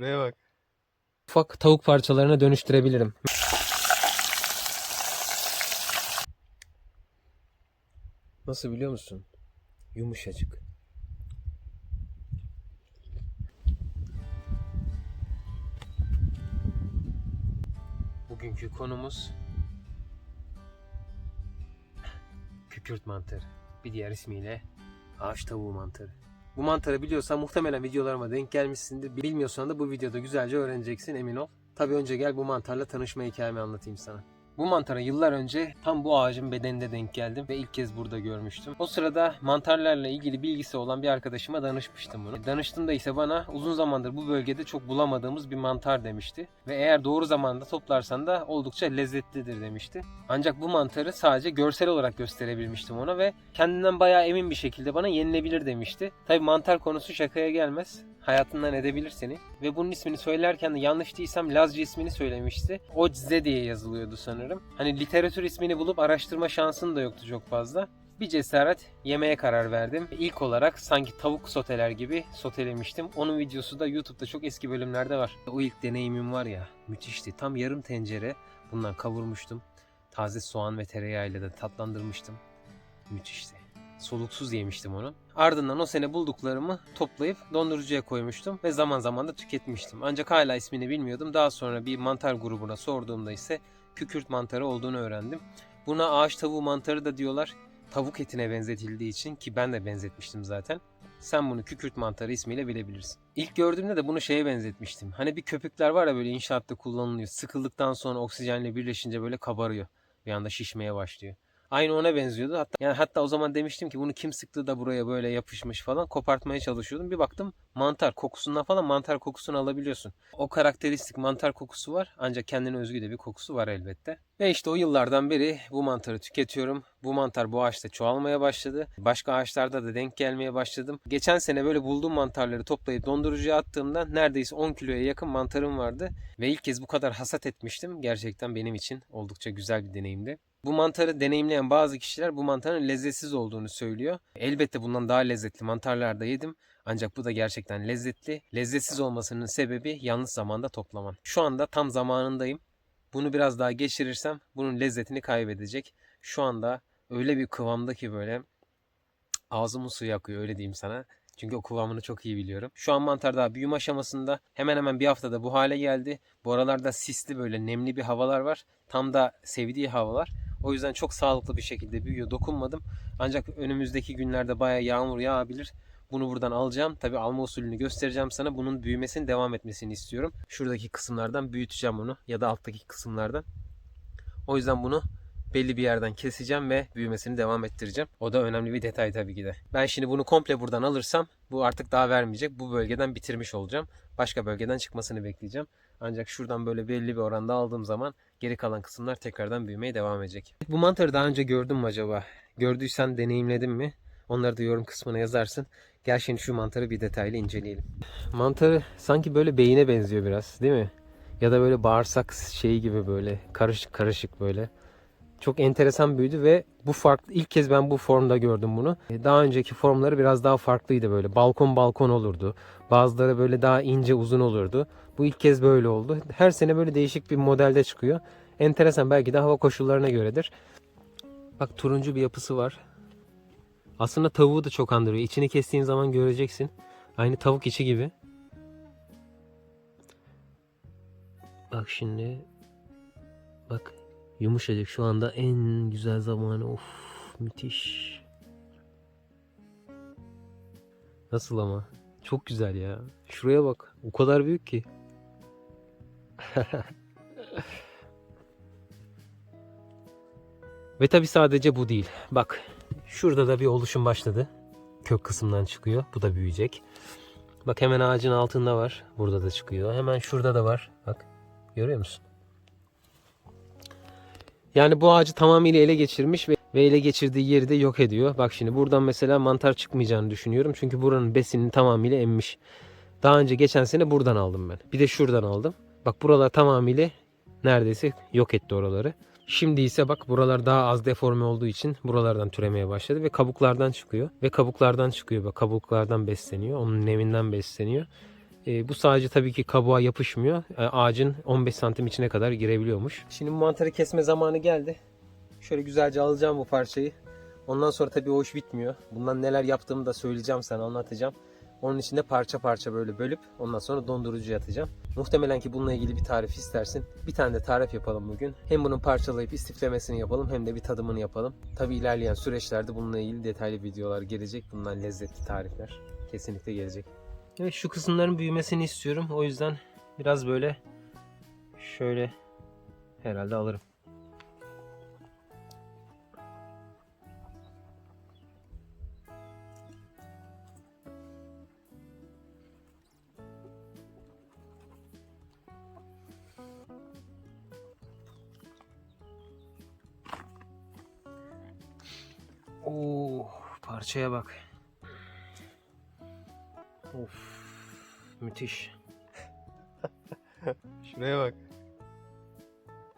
Şuraya bak. ufak tavuk parçalarına dönüştürebilirim. Nasıl biliyor musun? Yumuşacık. Bugünkü konumuz kükürt mantarı. Bir diğer ismiyle ağaç tavuğu mantarı. Bu mantarı biliyorsan muhtemelen videolarıma denk gelmişsindir. Bilmiyorsan da bu videoda güzelce öğreneceksin emin ol. Tabi önce gel bu mantarla tanışma hikayemi anlatayım sana. Bu mantara yıllar önce tam bu ağacın bedeninde denk geldim ve ilk kez burada görmüştüm. O sırada mantarlarla ilgili bilgisi olan bir arkadaşıma danışmıştım bunu. Danıştığımda ise bana uzun zamandır bu bölgede çok bulamadığımız bir mantar demişti. Ve eğer doğru zamanda toplarsan da oldukça lezzetlidir demişti. Ancak bu mantarı sadece görsel olarak gösterebilmiştim ona ve kendinden bayağı emin bir şekilde bana yenilebilir demişti. Tabi mantar konusu şakaya gelmez. Hayatından edebilir seni. Ve bunun ismini söylerken de yanlış değilsem Lazca ismini söylemişti. Oczze diye yazılıyordu sanırım. Hani literatür ismini bulup araştırma şansın da yoktu çok fazla. Bir cesaret yemeye karar verdim. İlk olarak sanki tavuk soteler gibi sotelemiştim. Onun videosu da YouTube'da çok eski bölümlerde var. O ilk deneyimim var ya müthişti. Tam yarım tencere bundan kavurmuştum. Taze soğan ve tereyağıyla da tatlandırmıştım. Müthişti. Soluksuz yemiştim onu. Ardından o sene bulduklarımı toplayıp dondurucuya koymuştum ve zaman zaman da tüketmiştim. Ancak hala ismini bilmiyordum. Daha sonra bir mantar grubuna sorduğumda ise kükürt mantarı olduğunu öğrendim. Buna ağaç tavuğu mantarı da diyorlar. Tavuk etine benzetildiği için ki ben de benzetmiştim zaten. Sen bunu kükürt mantarı ismiyle bilebilirsin. İlk gördüğümde de bunu şeye benzetmiştim. Hani bir köpükler var ya böyle inşaatta kullanılıyor. Sıkıldıktan sonra oksijenle birleşince böyle kabarıyor. Bir anda şişmeye başlıyor. Aynı ona benziyordu. Hatta yani hatta o zaman demiştim ki bunu kim sıktı da buraya böyle yapışmış falan kopartmaya çalışıyordum. Bir baktım mantar kokusundan falan mantar kokusunu alabiliyorsun. O karakteristik mantar kokusu var ancak kendine özgü de bir kokusu var elbette. Ve işte o yıllardan beri bu mantarı tüketiyorum. Bu mantar bu ağaçta çoğalmaya başladı. Başka ağaçlarda da denk gelmeye başladım. Geçen sene böyle bulduğum mantarları toplayıp dondurucuya attığımda neredeyse 10 kiloya yakın mantarım vardı. Ve ilk kez bu kadar hasat etmiştim. Gerçekten benim için oldukça güzel bir deneyimdi. Bu mantarı deneyimleyen bazı kişiler bu mantarın lezzetsiz olduğunu söylüyor. Elbette bundan daha lezzetli mantarlar da yedim. Ancak bu da gerçekten lezzetli. Lezzetsiz olmasının sebebi yanlış zamanda toplaman. Şu anda tam zamanındayım. Bunu biraz daha geçirirsem bunun lezzetini kaybedecek. Şu anda öyle bir kıvamda ki böyle ağzımın suyu akıyor öyle diyeyim sana. Çünkü o kıvamını çok iyi biliyorum. Şu an mantar daha büyüme aşamasında. Hemen hemen bir haftada bu hale geldi. Bu aralarda sisli böyle nemli bir havalar var. Tam da sevdiği havalar. O yüzden çok sağlıklı bir şekilde büyüyor. Dokunmadım. Ancak önümüzdeki günlerde bayağı yağmur yağabilir. Bunu buradan alacağım. Tabi alma usulünü göstereceğim sana. Bunun büyümesinin devam etmesini istiyorum. Şuradaki kısımlardan büyüteceğim onu. Ya da alttaki kısımlardan. O yüzden bunu belli bir yerden keseceğim ve büyümesini devam ettireceğim. O da önemli bir detay tabii ki de. Ben şimdi bunu komple buradan alırsam bu artık daha vermeyecek. Bu bölgeden bitirmiş olacağım. Başka bölgeden çıkmasını bekleyeceğim. Ancak şuradan böyle belli bir oranda aldığım zaman geri kalan kısımlar tekrardan büyümeye devam edecek. Bu mantarı daha önce gördün mü acaba? Gördüysen deneyimledin mi? Onları da yorum kısmına yazarsın. Gel şimdi şu mantarı bir detaylı inceleyelim. Mantarı sanki böyle beyine benziyor biraz değil mi? Ya da böyle bağırsak şeyi gibi böyle karışık karışık böyle. Çok enteresan büyüdü ve bu farklı ilk kez ben bu formda gördüm bunu. Daha önceki formları biraz daha farklıydı böyle. Balkon balkon olurdu. Bazıları böyle daha ince uzun olurdu. Bu ilk kez böyle oldu. Her sene böyle değişik bir modelde çıkıyor. Enteresan belki de hava koşullarına göredir. Bak turuncu bir yapısı var. Aslında tavuğu da çok andırıyor. İçini kestiğin zaman göreceksin. Aynı tavuk içi gibi. Bak şimdi. Bak Yumuşacık şu anda en güzel zamanı. Of müthiş. Nasıl ama? Çok güzel ya. Şuraya bak. O kadar büyük ki. Ve tabi sadece bu değil. Bak şurada da bir oluşum başladı. Kök kısımdan çıkıyor. Bu da büyüyecek. Bak hemen ağacın altında var. Burada da çıkıyor. Hemen şurada da var. Bak görüyor musun? Yani bu ağacı tamamıyla ele geçirmiş ve, ve ele geçirdiği yeri de yok ediyor. Bak şimdi buradan mesela mantar çıkmayacağını düşünüyorum. Çünkü buranın besinini tamamıyla emmiş. Daha önce geçen sene buradan aldım ben. Bir de şuradan aldım. Bak buralar tamamıyla neredeyse yok etti oraları. Şimdi ise bak buralar daha az deforme olduğu için buralardan türemeye başladı ve kabuklardan çıkıyor. Ve kabuklardan çıkıyor. Bak kabuklardan besleniyor. Onun neminden besleniyor. E, bu sadece tabii ki kabuğa yapışmıyor. E, ağacın 15 santim içine kadar girebiliyormuş. Şimdi bu mantarı kesme zamanı geldi. Şöyle güzelce alacağım bu parçayı. Ondan sonra tabii o iş bitmiyor. Bundan neler yaptığımı da söyleyeceğim sana anlatacağım. Onun için de parça parça böyle bölüp ondan sonra dondurucuya atacağım. Muhtemelen ki bununla ilgili bir tarif istersin. Bir tane de tarif yapalım bugün. Hem bunun parçalayıp istiflemesini yapalım hem de bir tadımını yapalım. Tabii ilerleyen süreçlerde bununla ilgili detaylı videolar gelecek. Bundan lezzetli tarifler kesinlikle gelecek. Evet şu kısımların büyümesini istiyorum. O yüzden biraz böyle şöyle herhalde alırım. Oo, parçaya bak. Of, müthiş. Şuraya bak.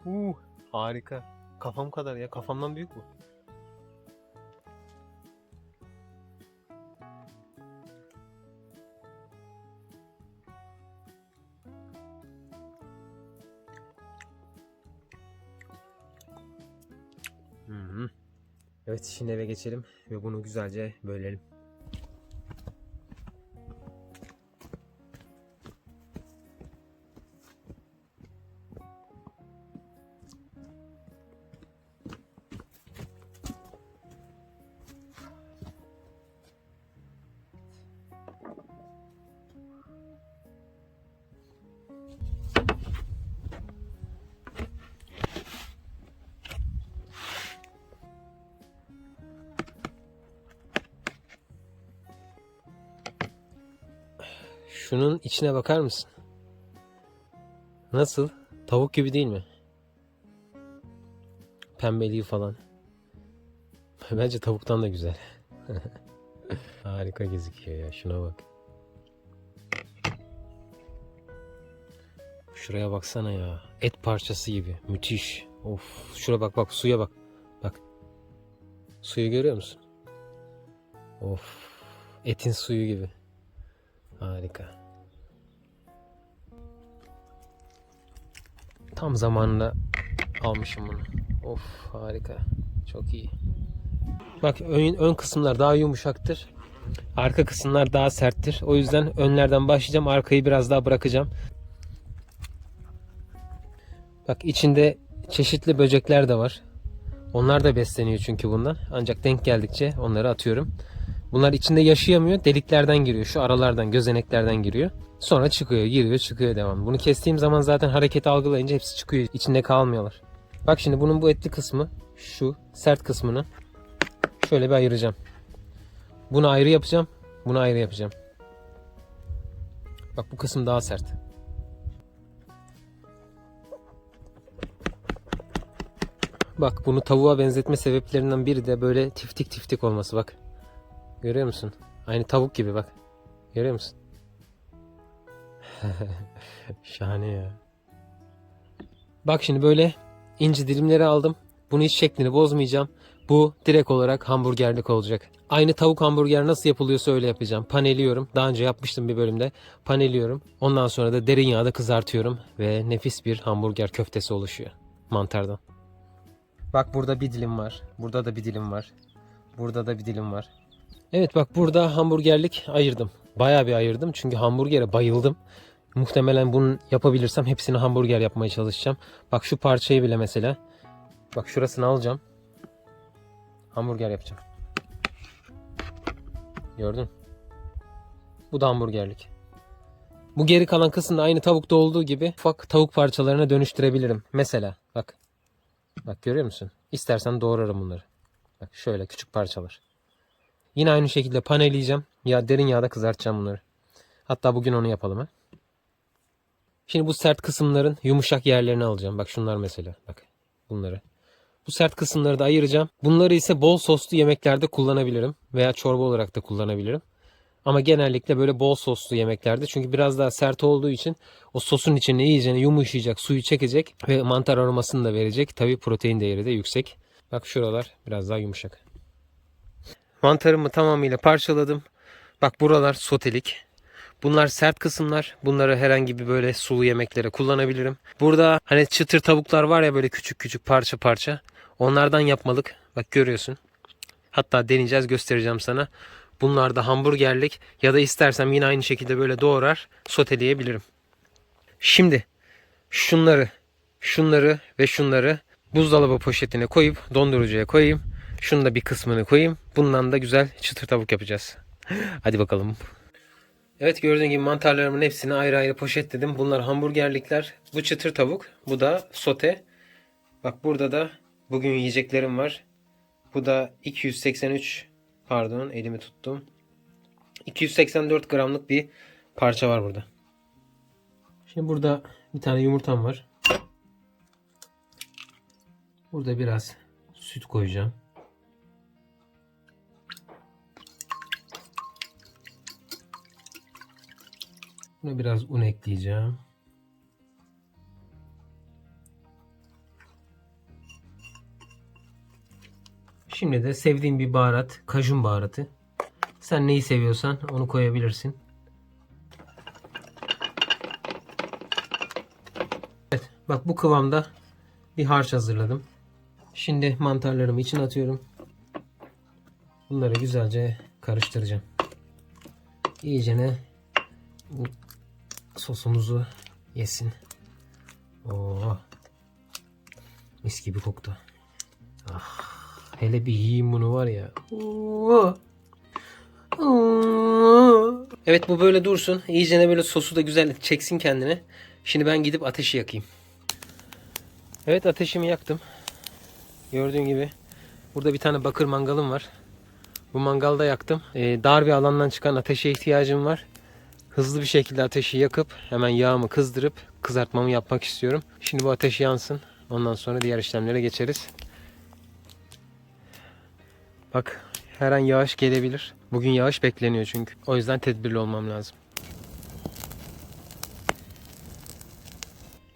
Uh, harika. Kafam kadar ya, kafamdan büyük bu. Hı hı. Evet şimdi eve geçelim ve bunu güzelce bölelim. Şunun içine bakar mısın? Nasıl? Tavuk gibi değil mi? Pembeliği falan. Bence tavuktan da güzel. Harika gözüküyor ya. Şuna bak. Şuraya baksana ya. Et parçası gibi. Müthiş. Of. Şuraya bak bak. Suya bak. Bak. Suyu görüyor musun? Of. Etin suyu gibi. Harika. Tam zamanında almışım bunu. Of harika. Çok iyi. Bak ön, ön kısımlar daha yumuşaktır. Arka kısımlar daha serttir. O yüzden önlerden başlayacağım. Arkayı biraz daha bırakacağım. Bak içinde çeşitli böcekler de var. Onlar da besleniyor çünkü bundan. Ancak denk geldikçe onları atıyorum. Bunlar içinde yaşayamıyor. Deliklerden giriyor. Şu aralardan, gözeneklerden giriyor. Sonra çıkıyor, giriyor, çıkıyor devam. Bunu kestiğim zaman zaten hareket algılayınca hepsi çıkıyor. İçinde kalmıyorlar. Bak şimdi bunun bu etli kısmı, şu sert kısmını şöyle bir ayıracağım. Bunu ayrı yapacağım. Bunu ayrı yapacağım. Bak bu kısım daha sert. Bak bunu tavuğa benzetme sebeplerinden biri de böyle tiftik tiftik olması bak. Görüyor musun? Aynı tavuk gibi bak. Görüyor musun? Şahane ya. Bak şimdi böyle ince dilimleri aldım. Bunu hiç şeklini bozmayacağım. Bu direkt olarak hamburgerlik olacak. Aynı tavuk hamburger nasıl yapılıyorsa öyle yapacağım. Paneliyorum. Daha önce yapmıştım bir bölümde. Paneliyorum. Ondan sonra da derin yağda kızartıyorum. Ve nefis bir hamburger köftesi oluşuyor. Mantardan. Bak burada bir dilim var. Burada da bir dilim var. Burada da bir dilim var. Evet bak burada hamburgerlik ayırdım. Bayağı bir ayırdım çünkü hamburgere bayıldım. Muhtemelen bunu yapabilirsem hepsini hamburger yapmaya çalışacağım. Bak şu parçayı bile mesela. Bak şurasını alacağım. Hamburger yapacağım. Gördün? Bu da hamburgerlik. Bu geri kalan kısımda aynı tavukta olduğu gibi ufak tavuk parçalarına dönüştürebilirim. Mesela bak. Bak görüyor musun? İstersen doğrarım bunları. Bak şöyle küçük parçalar. Yine aynı şekilde paneleyeceğim. Ya derin yağda kızartacağım bunları. Hatta bugün onu yapalım ha. Şimdi bu sert kısımların yumuşak yerlerini alacağım. Bak şunlar mesela. Bak bunları. Bu sert kısımları da ayıracağım. Bunları ise bol soslu yemeklerde kullanabilirim. Veya çorba olarak da kullanabilirim. Ama genellikle böyle bol soslu yemeklerde. Çünkü biraz daha sert olduğu için o sosun içine iyicene yumuşayacak, suyu çekecek ve mantar aromasını da verecek. Tabii protein değeri de yüksek. Bak şuralar biraz daha yumuşak. Mantarımı tamamıyla parçaladım. Bak buralar sotelik. Bunlar sert kısımlar. Bunları herhangi bir böyle sulu yemeklere kullanabilirim. Burada hani çıtır tavuklar var ya böyle küçük küçük parça parça. Onlardan yapmalık. Bak görüyorsun. Hatta deneyeceğiz göstereceğim sana. Bunlar da hamburgerlik ya da istersem yine aynı şekilde böyle doğrar soteleyebilirim. Şimdi şunları, şunları ve şunları buzdolabı poşetine koyup dondurucuya koyayım. Şunu da bir kısmını koyayım. Bundan da güzel çıtır tavuk yapacağız. Hadi bakalım. Evet gördüğün gibi mantarlarımın hepsini ayrı ayrı poşetledim. Bunlar hamburgerlikler. Bu çıtır tavuk. Bu da sote. Bak burada da bugün yiyeceklerim var. Bu da 283 pardon elimi tuttum. 284 gramlık bir parça var burada. Şimdi burada bir tane yumurtam var. Burada biraz süt koyacağım. Buna biraz un ekleyeceğim. Şimdi de sevdiğim bir baharat, kajun baharatı. Sen neyi seviyorsan onu koyabilirsin. Evet, bak bu kıvamda bir harç hazırladım. Şimdi mantarlarımı içine atıyorum. Bunları güzelce karıştıracağım. İyicene bu sosumuzu yesin. Oo. Mis gibi koktu. Ah, hele bir yiyeyim bunu var ya. Oo. Evet bu böyle dursun. İyicene böyle sosu da güzel çeksin kendine. Şimdi ben gidip ateşi yakayım. Evet ateşimi yaktım. Gördüğün gibi burada bir tane bakır mangalım var. Bu mangalda yaktım. Ee, dar bir alandan çıkan ateşe ihtiyacım var. Hızlı bir şekilde ateşi yakıp hemen yağımı kızdırıp kızartmamı yapmak istiyorum. Şimdi bu ateş yansın. Ondan sonra diğer işlemlere geçeriz. Bak her an yağış gelebilir. Bugün yağış bekleniyor çünkü. O yüzden tedbirli olmam lazım.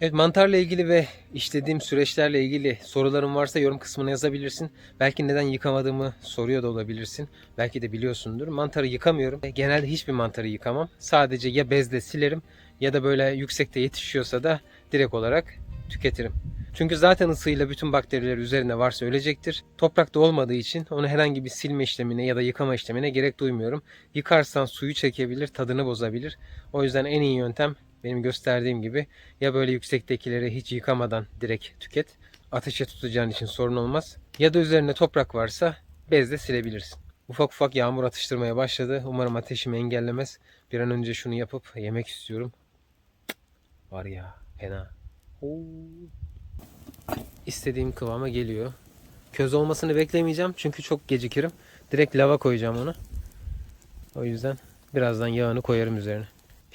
Evet mantarla ilgili ve işlediğim süreçlerle ilgili soruların varsa yorum kısmına yazabilirsin. Belki neden yıkamadığımı soruyor da olabilirsin. Belki de biliyorsundur. Mantarı yıkamıyorum. Genelde hiçbir mantarı yıkamam. Sadece ya bezle silerim ya da böyle yüksekte yetişiyorsa da direkt olarak tüketirim. Çünkü zaten ısıyla bütün bakteriler üzerine varsa ölecektir. Toprakta olmadığı için onu herhangi bir silme işlemine ya da yıkama işlemine gerek duymuyorum. Yıkarsan suyu çekebilir, tadını bozabilir. O yüzden en iyi yöntem benim gösterdiğim gibi ya böyle yüksektekileri hiç yıkamadan direkt tüket. Ateşe tutacağın için sorun olmaz. Ya da üzerine toprak varsa bezle silebilirsin. Ufak ufak yağmur atıştırmaya başladı. Umarım ateşimi engellemez. Bir an önce şunu yapıp yemek istiyorum. Var ya fena. İstediğim kıvama geliyor. Köz olmasını beklemeyeceğim çünkü çok gecikirim. Direkt lava koyacağım onu. O yüzden birazdan yağını koyarım üzerine.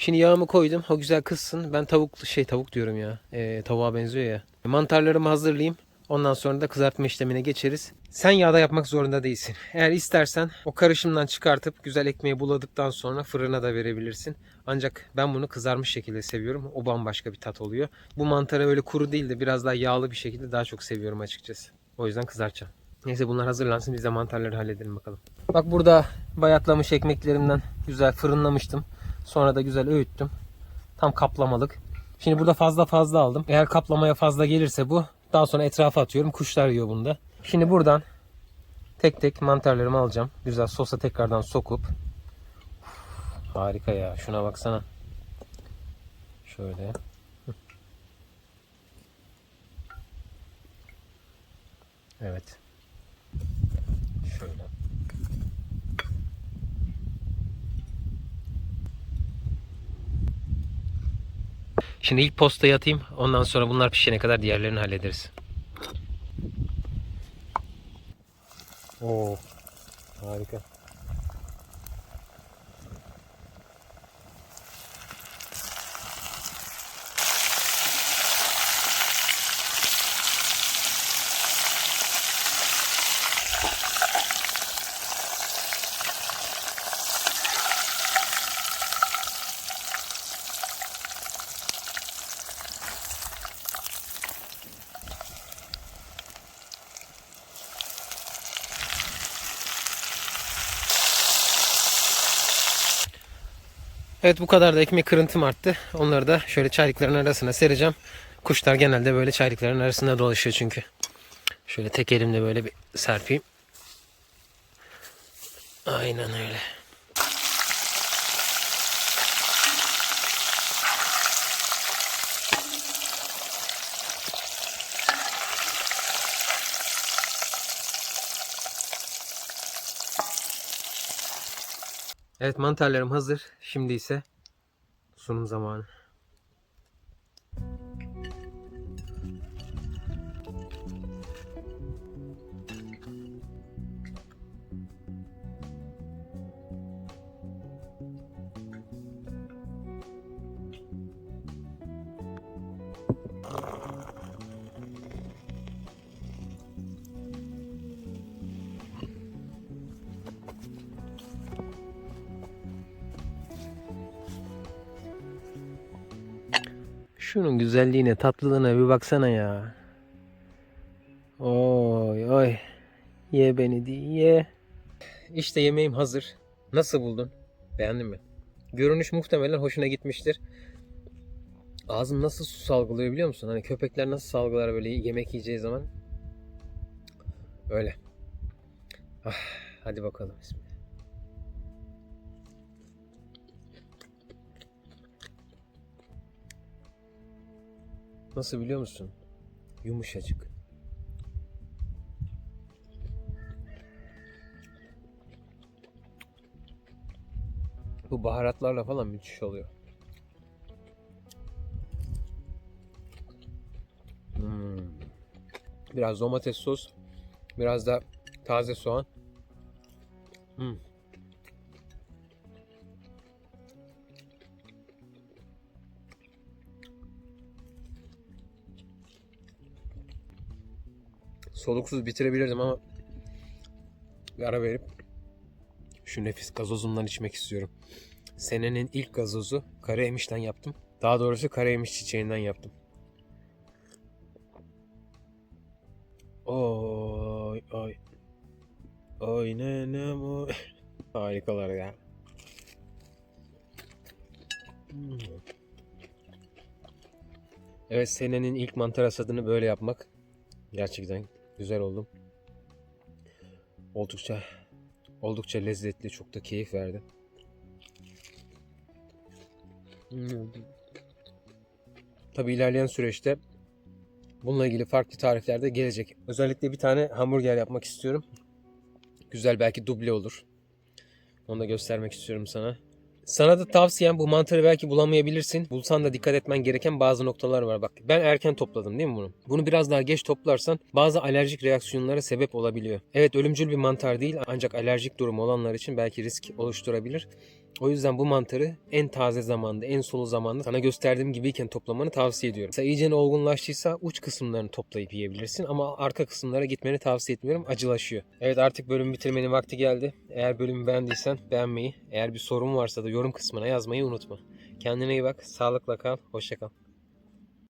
Şimdi yağımı koydum. O güzel kızsın. Ben tavuk şey tavuk diyorum ya. Ee, tavuğa benziyor ya. Mantarlarımı hazırlayayım. Ondan sonra da kızartma işlemine geçeriz. Sen yağda yapmak zorunda değilsin. Eğer istersen o karışımdan çıkartıp güzel ekmeği buladıktan sonra fırına da verebilirsin. Ancak ben bunu kızarmış şekilde seviyorum. O bambaşka bir tat oluyor. Bu mantarı öyle kuru değil de biraz daha yağlı bir şekilde daha çok seviyorum açıkçası. O yüzden kızartacağım. Neyse bunlar hazırlansın biz de mantarları halledelim bakalım. Bak burada bayatlamış ekmeklerimden güzel fırınlamıştım. Sonra da güzel öğüttüm. Tam kaplamalık. Şimdi burada fazla fazla aldım. Eğer kaplamaya fazla gelirse bu daha sonra etrafa atıyorum. Kuşlar yiyor bunda. Şimdi buradan tek tek mantarlarımı alacağım. Güzel sosa tekrardan sokup harika ya. Şuna baksana. Şöyle. Evet. Şimdi ilk postayı atayım. Ondan sonra bunlar pişene kadar diğerlerini hallederiz. Oo. Harika. Evet bu kadar da ekmek kırıntım arttı. Onları da şöyle çaylıkların arasına sereceğim. Kuşlar genelde böyle çaylıkların arasında dolaşıyor çünkü. Şöyle tek elimle böyle bir serpeyim. Aynen öyle. Evet mantarlarım hazır. Şimdi ise sunum zamanı. Şunun güzelliğine, tatlılığına bir baksana ya. Oy oy. Ye beni diye ye. İşte yemeğim hazır. Nasıl buldun? Beğendin mi? Görünüş muhtemelen hoşuna gitmiştir. Ağzım nasıl su salgılıyor biliyor musun? Hani köpekler nasıl salgılar böyle yemek yiyeceği zaman? Öyle. Ah, hadi bakalım. Bismillah. Nasıl biliyor musun? Yumuşacık. Bu baharatlarla falan müthiş oluyor. Hmm. Biraz domates sos, biraz da taze soğan. Hmm. Soluksuz bitirebilirdim ama bir ara verip şu nefis gazozumdan içmek istiyorum. Senenin ilk gazozu kara emişten yaptım. Daha doğrusu kara emiş çiçeğinden yaptım. Oy oy. Oy nenem oy. Harikalar ya. Evet senenin ilk mantar hasadını böyle yapmak gerçekten güzel oldu. Oldukça oldukça lezzetli, çok da keyif verdi. Tabi ilerleyen süreçte bununla ilgili farklı tarifler de gelecek. Özellikle bir tane hamburger yapmak istiyorum. Güzel belki duble olur. Onu da göstermek istiyorum sana. Sana da tavsiyem bu mantarı belki bulamayabilirsin. Bulsan da dikkat etmen gereken bazı noktalar var. Bak ben erken topladım değil mi bunu? Bunu biraz daha geç toplarsan bazı alerjik reaksiyonlara sebep olabiliyor. Evet ölümcül bir mantar değil ancak alerjik durumu olanlar için belki risk oluşturabilir. O yüzden bu mantarı en taze zamanda, en sulu zamanda sana gösterdiğim gibiyken toplamanı tavsiye ediyorum. Mesela iyice olgunlaştıysa uç kısımlarını toplayıp yiyebilirsin ama arka kısımlara gitmeni tavsiye etmiyorum. Acılaşıyor. Evet artık bölümü bitirmenin vakti geldi. Eğer bölümü beğendiysen beğenmeyi, eğer bir sorun varsa da yorum kısmına yazmayı unutma. Kendine iyi bak, sağlıkla kal, hoşça kal.